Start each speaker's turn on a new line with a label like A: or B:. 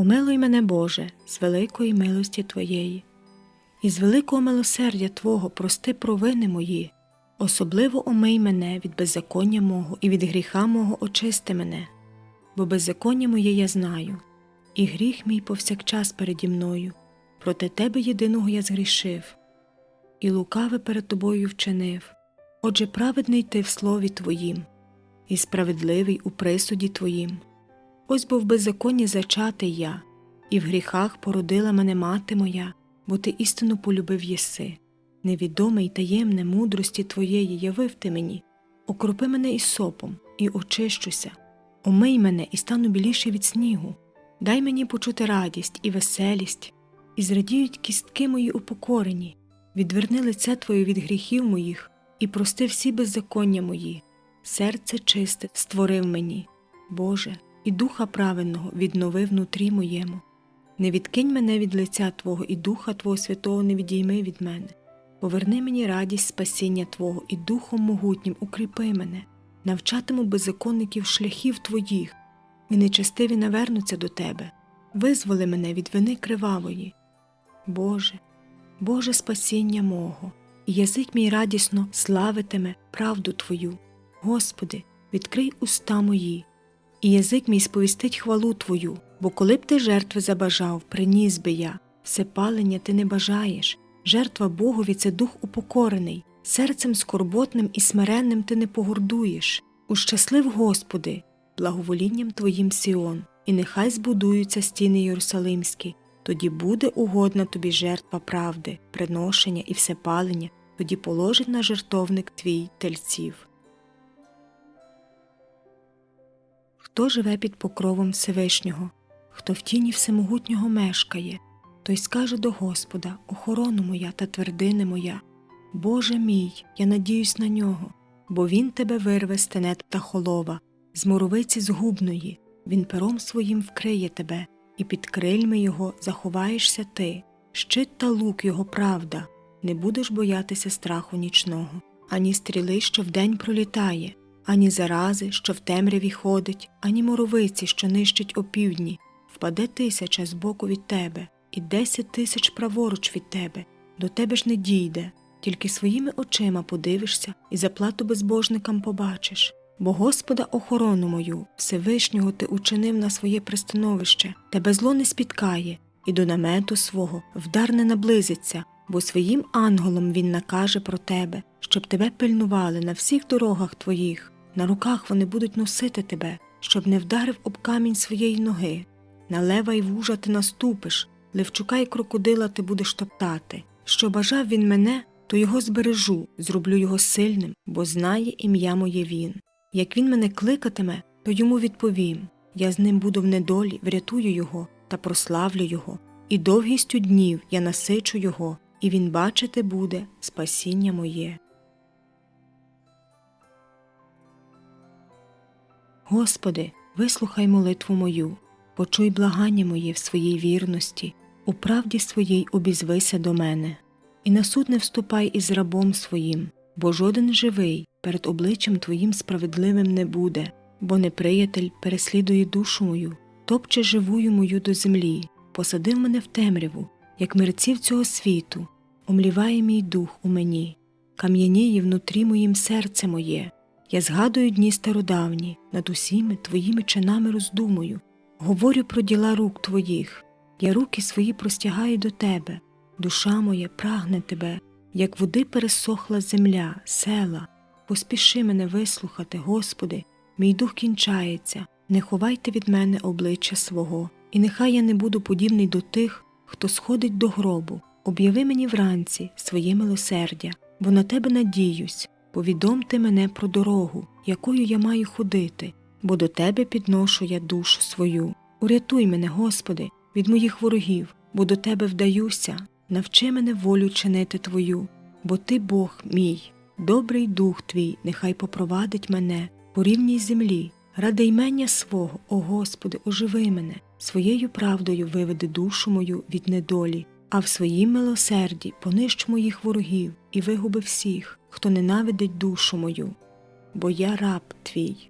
A: Помилуй мене, Боже, з великої милості Твоєї, і з великого милосердя Твого прости провини мої, особливо омий мене від беззаконня мого і від гріха мого очисти мене, бо беззаконня моє я знаю, і гріх мій повсякчас переді мною, проти Тебе єдиного я згрішив, і лукаве перед Тобою вчинив. Отже, праведний ти в слові Твоїм, і справедливий у присуді Твоїм. Ось бо в беззаконні зачатий я, і в гріхах породила мене мати моя, бо ти істину полюбив єси. Невідоме й таємне мудрості твоєї явив ти мені, окропи мене із сопом, і очищуся, омий мене і стану біліше від снігу, дай мені почути радість і веселість, і зрадіють кістки мої упокорені, відверни лице Твоє від гріхів моїх, і прости всі беззаконня мої, серце чисте створив мені, Боже, і духа праведного віднови внутрі моєму. Не відкинь мене від лиця Твого, і Духа Твого Святого не відійми від мене. Поверни мені радість спасіння Твого і Духом могутнім укріпи мене, навчатиму беззаконників шляхів Твоїх, і нечестиві навернуться до Тебе. Визволи мене від вини кривавої. Боже, Боже спасіння мого, і язик мій радісно славитиме правду Твою. Господи, відкрий уста мої, і язик мій сповістить хвалу Твою, бо коли б ти жертви забажав, приніс би я, всепалення ти не бажаєш, жертва Богові це дух упокорений, серцем скорботним і смиренним ти не погордуєш. Ущаслив, Господи, благоволінням Твоїм Сіон, і нехай збудуються стіни Єрусалимські, тоді буде угодна тобі жертва правди, приношення і всепалення, тоді положить на жертовник твій тельців. Хто живе під покровом Всевишнього, хто в тіні всемогутнього мешкає, той скаже до Господа охорону моя та твердине моя. Боже мій, я надіюсь на нього, бо він тебе вирве з тенет та холова, з муровиці згубної, він пером своїм вкриє тебе, і під крильми його заховаєшся ти, щит та лук його правда, не будеш боятися страху нічного, ані стріли, що вдень пролітає, ані зарази, що в темряві ходить, ані моровиці, що нищить опівдні, впаде тисяча збоку від тебе, і десять тисяч праворуч від тебе, до тебе ж не дійде, тільки своїми очима подивишся і заплату безбожникам побачиш. Бо Господа охорону мою, Всевишнього ти учинив на своє пристановище, тебе зло не спіткає, і до намету свого вдар не наблизиться, бо своїм ангелом він накаже про тебе, щоб тебе пильнували на всіх дорогах твоїх, на руках вони будуть носити тебе, щоб не вдарив об камінь своєї ноги. На лева й вужа ти наступиш, левчука й крокодила ти будеш топтати. Що бажав він мене, то його збережу, зроблю його сильним, бо знає ім'я моє він. Як він мене кликатиме, то йому відповім я з ним буду в недолі, врятую його та прославлю його, і довгістю днів я насичу його, і він бачити буде спасіння моє. Господи, вислухай молитву мою, почуй благання моє в своїй вірності, у правді своїй обізвися до мене, і на суд не вступай із рабом своїм, бо жоден живий перед обличчям Твоїм справедливим не буде, бо неприятель переслідує душу мою, топче живую мою до землі, посадив мене в темряву, як мерців цього світу, омліває мій дух у мені, кам'яніє внутрі моїм серце моє. Я згадую дні стародавні, над усіми твоїми чинами роздумую, говорю про діла рук твоїх, я руки свої простягаю до тебе, душа моя прагне тебе, як води пересохла земля, села. Поспіши мене вислухати, Господи, мій дух кінчається, не ховайте від мене обличчя свого, і нехай я не буду подібний до тих, хто сходить до гробу. Об'яви мені вранці своє милосердя, бо на тебе надіюсь. Повідомте мене про дорогу, якою я маю ходити, бо до тебе підношу я душу свою. Урятуй мене, Господи, від моїх ворогів, бо до тебе вдаюся, навчи мене волю чинити Твою, бо Ти Бог мій, добрий дух твій, нехай попровадить мене по рівній землі, ради ймення свого, о Господи, оживи мене, своєю правдою виведи душу мою від недолі, а в своїм милосерді понищ моїх ворогів і вигуби всіх, хто ненавидить душу мою, бо я раб твій.